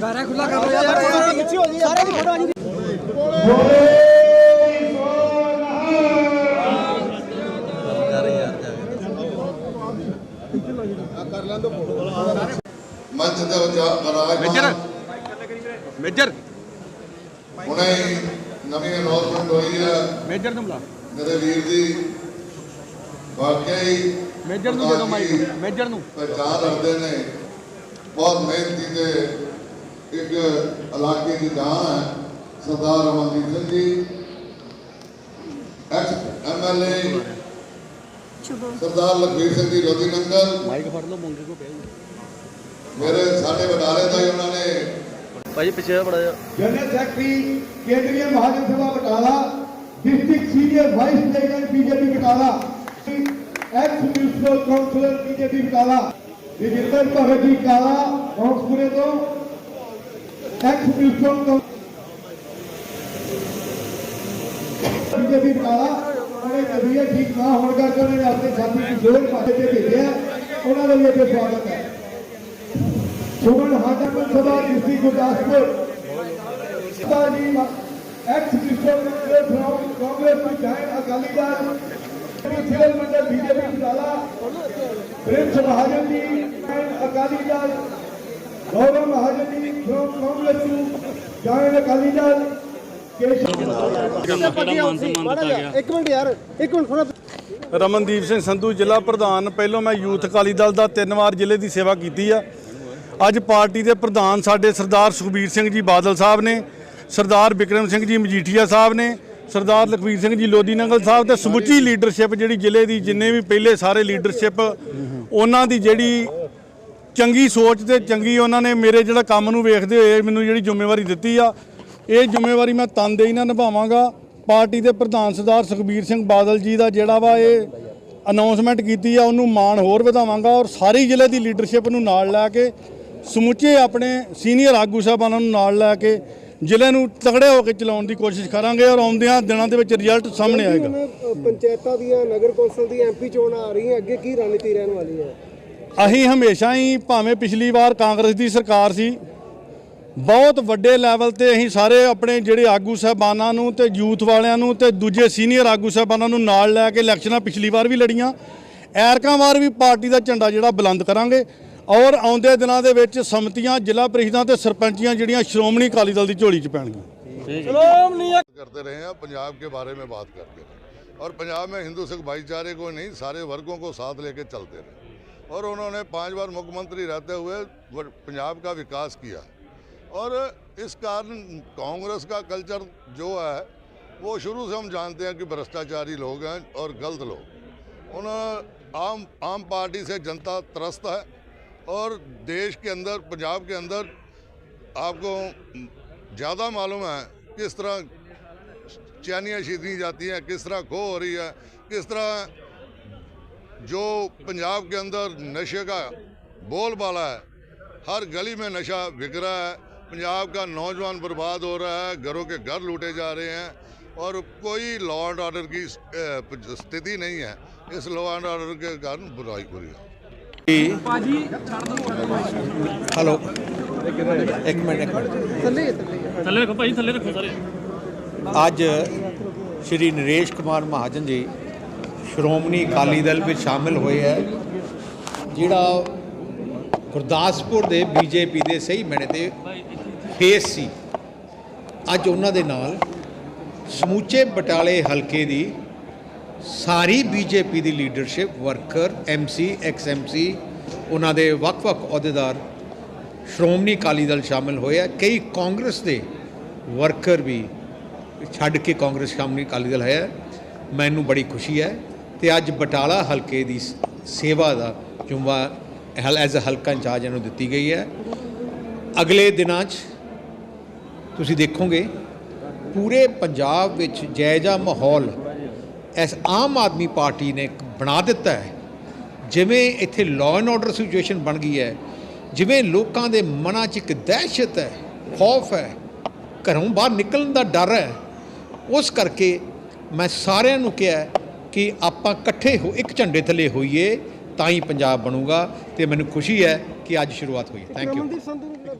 ਗਾਰਾ ਖੁੱਲਾ ਕਰ ਲਓ ਯਾਰ ਪਿੱਛੇ ਹੋ ਜੀ ਸਾਰੇ ਦੀ ਫੋਟੋ ਆ ਜੀ ਮੰਚ ਦੇ ਵਿੱਚ ਮਹਾਰਾਜ ਮੇਜਰ। ਹੁਣੇ ਹੀ ਨਵੀਂ ਅਨਾਉਂਸਮੈਂਟ ਹੋਈ ਹੈ। ਮੇਜਰ ਬੁਲਾ। ਮੇਰੇ ਵੀਰ ਜੀ ਵਾਕਿਆ ਹੀ ਮੇਜਰ ਨੂੰ ਦੇ ਦਿਓ ਮਾਈਕ ਮੇਜਰ ਨੂੰ। ਪ੍ਰਚਾਰ ਕਰਦੇ ਨੇ। ਬਹੁਤ ਮਿਹਨਤੀ ਤੇ ਇੱਕ ਇਲਾਕੇ ਦੀ ਦਾਨ ਹੈ ਸਰਦਾਰ Amandeep Singh ji. Ex MLA Sardar Lakhvir Singh ji Lodhi Nangal mic ਫੜ ਲਓ ਮੁੰਡੇ ਕੋ ਪਹਿਲਾਂ ਮੇਰੇ ਸਾਡੇ ਬਟਾਲੇ ਦਾ ਉਹਨਾਂ ਨੇ ਭਾਈ ਪਿੱਛੇ ਬੜਾ ਜਨਰਲ ਸੈਕਟਰੀ ਕੇਂਦਰੀ Mahajan Sabha Batala district senior vice president BJP Batala. 120 councillor বিজেপির কালা বিজেপির তরফে কালা মহসপুরে তো 120 বিজেপির কালা उन्हें तबीयत ठीक ना होने का कारण अपने साथी की जोर पाते थे भेजा उन्होंने लिए पे स्वागत है Suman Hajapur Sabha district Gurdaspur ex district Congress में जाए अकाली दल ਕ੍ਰਿਸਟਨ ਮੰਡਲ ਬੀਜੇਪੀ ਬਟਾਲਾ ਪ੍ਰਿੰਸ ਮਹਾਜਨ ਜੀ ਅਕਾਲੀ ਦਲ ਗੌਰਵ ਮਹਾਜਨ ਜੀ ਕਾਂਗਰਸ ਟੂ ਅਕਾਲੀ ਦਲ ਇੱਕ ਮਿੰਟ ਯਾਰ ਇੱਕ ਮਿੰਟ ਥੋੜਾ ਰਮਨਦੀਪ ਸਿੰਘ ਸੰਧੂ ਜ਼ਿਲ੍ਹਾ ਪ੍ਰਧਾਨ। ਪਹਿਲੋਂ ਮੈਂ ਯੂਥ ਅਕਾਲੀ ਦਲ ਦਾ ਤਿੰਨ ਵਾਰ ਜ਼ਿਲ੍ਹੇ ਦੀ ਸੇਵਾ ਕੀਤੀ ਆ। ਅੱਜ ਪਾਰਟੀ ਦੇ ਪ੍ਰਧਾਨ ਸਾਡੇ ਸਰਦਾਰ ਸੁਖਬੀਰ ਸਿੰਘ ਜੀ ਬਾਦਲ ਸਾਹਿਬ ਨੇ, ਸਰਦਾਰ ਵਿਕਰਮ ਸਿੰਘ ਜੀ ਮਜੀਠੀਆ ਸਾਹਿਬ ਨੇ ਸਰਦਾਰ ਲਖਵੀਰ ਸਿੰਘ ਜੀ ਲੋਦੀ ਨੰਗਲ ਸਾਹਿਬ ਤੇ ਸਮੁੱਚੀ ਲੀਡਰਸ਼ਿਪ ਜਿਹੜੀ ਜ਼ਿਲ੍ਹੇ ਦੀ ਜਿੰਨੇ ਵੀ ਪਹਿਲੇ ਸਾਰੇ ਲੀਡਰਸ਼ਿਪ ਉਹਨਾਂ ਦੀ ਜਿਹੜੀ ਚੰਗੀ ਸੋਚ ਤੇ ਚੰਗੀ ਉਹਨਾਂ ਨੇ ਮੇਰੇ ਜਿਹੜਾ ਕੰਮ ਨੂੰ ਵੇਖਦੇ ਹੋਏ ਮੈਨੂੰ ਜਿਹੜੀ ਜ਼ਿੰਮੇਵਾਰੀ ਦਿੱਤੀ ਆ ਇਹ ਜ਼ਿੰਮੇਵਾਰੀ ਮੈਂ ਤਨਦੇਹੀ ਨਾਲ ਨਿਭਾਵਾਂਗਾ। ਪਾਰਟੀ ਦੇ ਪ੍ਰਧਾਨ ਸਰਦਾਰ ਸੁਖਬੀਰ ਸਿੰਘ ਬਾਦਲ ਜੀ ਦਾ ਜਿਹੜਾ ਵਾ ਇਹ ਅਨਾਉਂਸਮੈਂਟ ਕੀਤੀ ਆ ਉਹਨੂੰ ਮਾਣ ਹੋਰ ਵਧਾਵਾਂਗਾ ਔਰ ਸਾਰੀ ਜ਼ਿਲ੍ਹੇ ਦੀ ਲੀਡਰਸ਼ਿਪ ਨੂੰ ਨਾਲ ਲੈ ਕੇ ਸਮੁੱਚੇ ਆਪਣੇ ਸੀਨੀਅਰ ਆਗੂ ਸਾਹਿਬਾਨਾਂ ਨੂੰ ਨਾਲ ਲੈ ਕੇ ਜ਼ਿਲ੍ਹੇ ਨੂੰ ਤਗੜੇ ਹੋ ਕੇ ਚਲਾਉਣ ਦੀ ਕੋਸ਼ਿਸ਼ ਕਰਾਂਗੇ ਔਰ ਆਉਂਦਿਆਂ ਦਿਨਾਂ ਦੇ ਵਿੱਚ ਰਿਜ਼ਲਟ ਸਾਹਮਣੇ ਆਏਗਾ। ਪੰਚਾਇਤਾਂ ਦੀਆਂ ਨਗਰ ਕੌਂਸਲ ਦੀ ਐਮਪੀ ਚੋਣਾਂ ਆ ਰਹੀਆਂ ਅੱਗੇ ਕੀ ਰਣਨੀਤੀ ਰਹਿਣ ਵਾਲੀ ਹੈ? ਅਸੀਂ ਹਮੇਸ਼ਾ ਹੀ ਭਾਵੇਂ ਪਿਛਲੀ ਵਾਰ ਕਾਂਗਰਸ ਦੀ ਸਰਕਾਰ ਸੀ ਬਹੁਤ ਵੱਡੇ ਲੈਵਲ ਤੇ ਅਸੀਂ ਸਾਰੇ ਆਪਣੇ ਜਿਹੜੇ ਆਗੂ ਸਾਹਿਬਾਨਾਂ ਨੂੰ ਤੇ ਯੂਥ ਵਾਲਿਆਂ ਨੂੰ ਤੇ ਦੂਜੇ ਸੀਨੀਅਰ ਆਗੂ ਸਾਹਿਬਾਨਾਂ ਨੂੰ ਨਾਲ ਲੈ ਕੇ ਇਲੈਕਸ਼ਨਾਂ ਪਿਛਲੀ ਵਾਰ ਵੀ ਲੜੀਆਂ ਐਰਕਾਂ ਵਾਰ ਵੀ ਪਾਰਟੀ ਦਾ ਝੰਡਾ ਜਿਹੜਾ ਬੁਲੰਦ ਕਰਾਂਗੇ। ਔਰ ਆਉਂਦੇ ਦਿਨਾਂ ਦੇ ਵਿੱਚ ਸਮਤੀਆਂ ਜ਼ਿਲ੍ਹਾ ਪ੍ਰੀਸ਼ਦਾਂ ਤੇ ਸਰਪੰਚੀਆਂ ਜਿਹੜੀਆਂ ਸ਼੍ਰੋਮਣੀ ਅਕਾਲੀ ਦਲ ਦੀ ਝੋਲੀ 'ਚ ਪੈਣਗੀਆਂ करते रहे हैं पंजाब के बारे में बात करते रहे और पंजाब में हिंदू सिख भाईचारे को नहीं सारे वर्गों को साथ लेके चलते रहे और उन्होंने पांच बार मुख्यमंत्री रहते हुए वर- पंजाब का विकास किया और इस कारण कांग्रेस का कल्चर जो है वो शुरू से हम जानते हैं कि भ्रष्टाचारी लोग हैं और गलत लोग उन आम आम पार्टी से जनता त्रस्त है और देश के अंदर, पंजाब के अंदर आपको ज़्यादा मालूम है किस तरह चैनियाँ छीनी जाती हैं, किस तरह खो हो रही है, किस तरह जो पंजाब के अंदर नशे का बोलबाला है, हर गली में नशा बिक रहा है, पंजाब का नौजवान बर्बाद हो रहा है, घरों के घर लूटे जा रहे हैं और कोई लॉ एंड ऑर्डर की स्थिति नहीं है। इस लॉ एंड ऑर्डर के कारण बुराई हो रही है। ਹੈਲੋ ਇੱਕ ਮਿੰਟ ਇੱਕ ਮਿੰਟ। ਥੱਲੇ ਰੱਖੋ ਭਾਈ ਥੱਲੇ ਰੱਖੋ ਸਾਰੇ। ਅੱਜ ਸ਼੍ਰੀ ਨਰੇਸ਼ ਕੁਮਾਰ ਮਹਾਜਨ ਜੀ ਸ਼੍ਰੋਮਣੀ ਅਕਾਲੀ ਦਲ ਵਿੱਚ ਸ਼ਾਮਿਲ ਹੋਏ ਹੈ ਜਿਹੜਾ ਗੁਰਦਾਸਪੁਰ ਦੇ ਬੀਜੇਪੀ ਦੇ ਸਹੀ ਮੈਨੇ ਤੇ ਫੇਸ ਸੀ। ਅੱਜ ਉਹਨਾਂ ਦੇ ਨਾਲ ਸਮੂਚੇ ਬਟਾਲੇ ਹਲਕੇ ਦੀ ਸਾਰੀ ਬੀਜੇਪੀ ਦੀ leadership worker MC ex MC ਉਹਨਾਂ ਦੇ ਵੱਖ-ਵੱਖ ਅਹੁਦੇਦਾਰ ਸ਼੍ਰੋਮਣੀ ਅਕਾਲੀ ਦਲ ਸ਼ਾਮਿਲ ਹੋਏ ਆ। ਕਈ ਕਾਂਗਰਸ ਦੇ ਵਰਕਰ ਵੀ ਛੱਡ ਕੇ ਕਾਂਗਰਸ ਸ਼੍ਰੋਮਣੀ ਅਕਾਲੀ ਦਲ ਹੈ। ਮੈਨੂੰ ਬੜੀ ਖੁਸ਼ੀ ਹੈ ਤੇ ਅੱਜ ਬਟਾਲਾ ਹਲਕੇ ਦੀ ਸੇਵਾ ਦਾ ਜੁੰਮਾ, ਹਲ ਐਜ਼ ਅ ਹਲਕਾ ਇੰਚਾਰਜ ਇਹਨੂੰ ਦਿੱਤੀ ਗਈ ਹੈ। ਅਗਲੇ ਦਿਨਾਂ 'ਚ ਤੁਸੀਂ ਦੇਖੋਗੇ, ਪੂਰੇ ਪੰਜਾਬ ਵਿੱਚ ਜਾਇਜ਼ਾ ਮਾਹੌਲ ਇਸ ਆਮ ਆਦਮੀ ਪਾਰਟੀ ਨੇ ਬਣਾ ਦਿੱਤਾ ਹੈ। ਜਿਵੇਂ ਇੱਥੇ ਲਾਅ ਐਂਡ ਆਰਡਰ ਸਿਚੁਏਸ਼ਨ ਬਣ ਗਈ ਹੈ, ਜਿਵੇਂ ਲੋਕਾਂ ਦੇ ਮਨਾਂ 'ਚ ਇੱਕ ਦਹਿਸ਼ਤ ਹੈ, ਖੌਫ ਹੈ, ਘਰੋਂ ਬਾਹਰ ਨਿਕਲਣ ਦਾ ਡਰ ਹੈ, ਉਸ ਕਰਕੇ ਮੈਂ ਸਾਰਿਆਂ ਨੂੰ ਕਿਹਾ ਕਿ ਆਪਾਂ ਇਕੱਠੇ ਹੋ, ਇੱਕ ਝੰਡੇ ਥੱਲੇ ਹੋਈਏ, ਤਾਂ ਹੀ ਪੰਜਾਬ ਬਣੂਗਾ ਤੇ ਮੈਨੂੰ ਖੁਸ਼ੀ ਹੈ ਕਿ ਅੱਜ ਸ਼ੁਰੂਆਤ ਹੋਈ ਥੈਂਕ ਯੂ